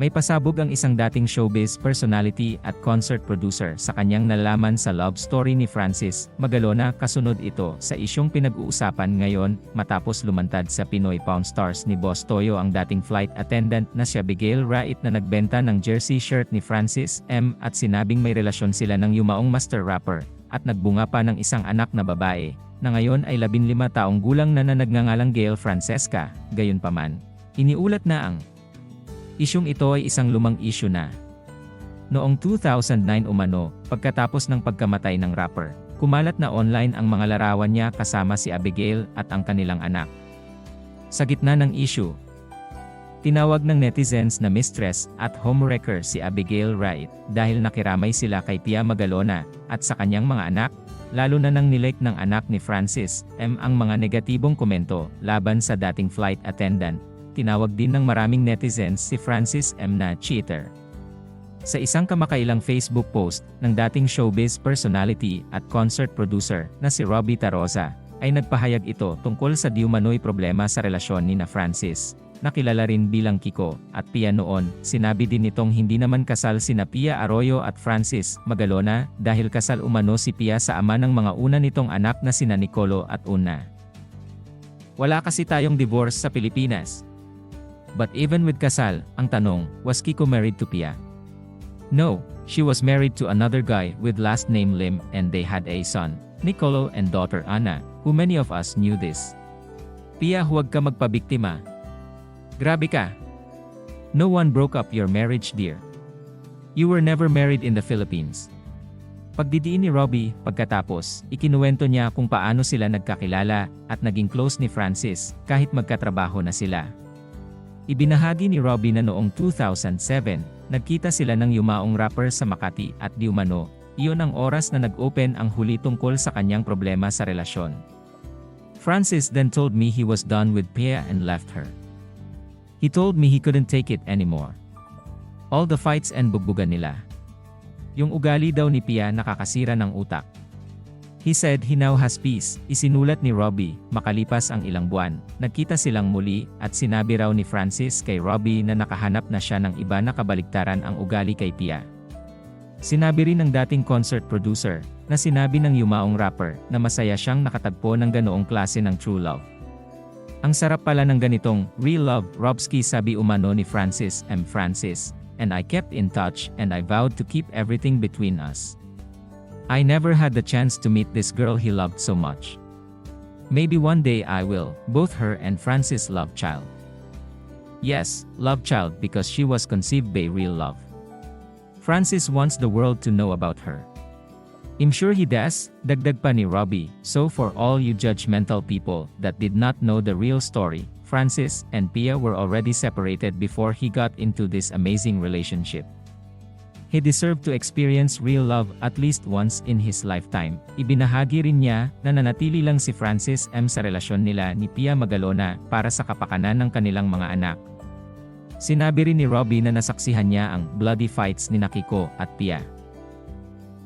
May pasabog ang isang dating showbiz personality at concert producer sa kanyang nalaman sa love story ni Francis Magalona kasunod ito sa isyong pinag-uusapan ngayon matapos lumantad sa Pinoy Pound Stars ni Boss Toyo ang dating flight attendant na si Abigail Wright na nagbenta ng jersey shirt ni Francis M at sinabing may relasyon sila ng yumaong master rapper at nagbunga pa ng isang anak na babae na ngayon ay 15 taong gulang na na nagngangalang Gail Francesca, gayunpaman. Iniulat na ang Isyong ito ay isang lumang issue na. Noong 2009 umano, pagkatapos ng pagkamatay ng rapper, kumalat na online ang mga larawan niya kasama si Abigail at ang kanilang anak. Sa gitna ng issue, tinawag ng netizens na mistress at homewrecker si Abigail Wright dahil nakiramay sila kay Pia Magalona at sa kanyang mga anak, lalo na nang nilike ng anak ni Francis M ang mga negatibong komento laban sa dating flight attendant tinawag din ng maraming netizens si Francis M. na cheater. Sa isang kamakailang Facebook post ng dating showbiz personality at concert producer na si Robbie Tarosa, ay nagpahayag ito tungkol sa diumanoy problema sa relasyon ni na Francis, nakilala rin bilang Kiko, at Pia noon, sinabi din nitong hindi naman kasal sina Pia Arroyo at Francis Magalona dahil kasal umano si Pia sa ama ng mga una nitong anak na sina Nicolo at Una. Wala kasi tayong divorce sa Pilipinas, But even with kasal, ang tanong, was Kiko married to Pia? No, she was married to another guy with last name Lim and they had a son, Nicolo and daughter Anna, who many of us knew this. Pia huwag ka magpabiktima. Grabe ka. No one broke up your marriage dear. You were never married in the Philippines. Pagdidiin ni Robbie, pagkatapos, ikinuwento niya kung paano sila nagkakilala at naging close ni Francis kahit magkatrabaho na sila. Ibinahagi ni Robbie na noong 2007, nagkita sila ng yumaong rapper sa Makati at Diumano, iyon ang oras na nag-open ang huli tungkol sa kanyang problema sa relasyon. Francis then told me he was done with Pia and left her. He told me he couldn't take it anymore. All the fights and bugbugan nila. Yung ugali daw ni Pia nakakasira ng utak. He said he now has peace, isinulat ni Robbie, makalipas ang ilang buwan. Nagkita silang muli, at sinabi raw ni Francis kay Robbie na nakahanap na siya ng iba na kabaligtaran ang ugali kay Pia. Sinabi rin ng dating concert producer, na sinabi ng yumaong rapper, na masaya siyang nakatagpo ng ganoong klase ng true love. Ang sarap pala ng ganitong, real love, Robski sabi umano ni Francis M. Francis, and I kept in touch and I vowed to keep everything between us. I never had the chance to meet this girl he loved so much. Maybe one day I will, both her and Francis love child. Yes, love child because she was conceived by real love. Francis wants the world to know about her. I'm sure he does, dagdag pa ni Robbie, so for all you judgmental people that did not know the real story, Francis and Pia were already separated before he got into this amazing relationship. He deserved to experience real love at least once in his lifetime. Ibinahagi rin niya na nanatili lang si Francis M sa relasyon nila ni Pia Magalona para sa kapakanan ng kanilang mga anak. Sinabi rin ni Robbie na nasaksihan niya ang bloody fights ni Nakiko at Pia.